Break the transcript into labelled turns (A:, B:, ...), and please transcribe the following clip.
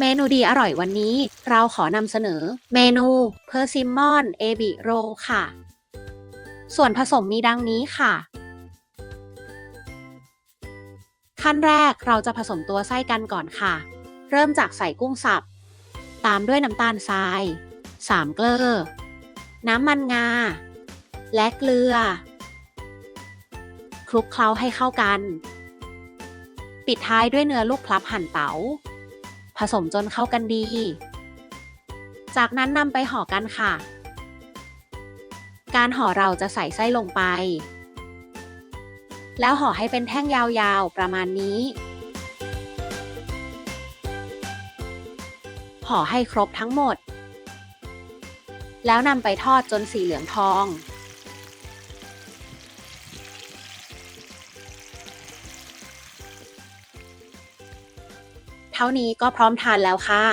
A: เมนูดีอร่อยวันนี้ เราขอนำเสนอ เมนูเพอร์ซิมมอนเอบิโรค่ะ ส่วนผสมมีดังนี้ค่ะ ขั้นแรกเราจะผสมตัวไส้กันก่อนค่ะ เริ่มจากใส่กุ้งสับ ตามด้วยน้ำตาลทราย3เกลือ น้ำมันงา และเกลือ คลุกเคล้าให้เข้ากัน ปิดท้ายด้วยเนื้อลูกพลับหั่นเตา๋า ผสมจนเข้ากันดี จากนั้นนำไปห่อกันค่ะ การห่อเราจะใส่ไส้ลงไป แล้วห่อให้เป็นแท่งยาวๆ ประมาณนี้ ห่อให้ครบทั้งหมด แล้วนำไปทอดจนสีเหลืองทอง เท่านี้ก็พร้อมทานแล้วค่ะ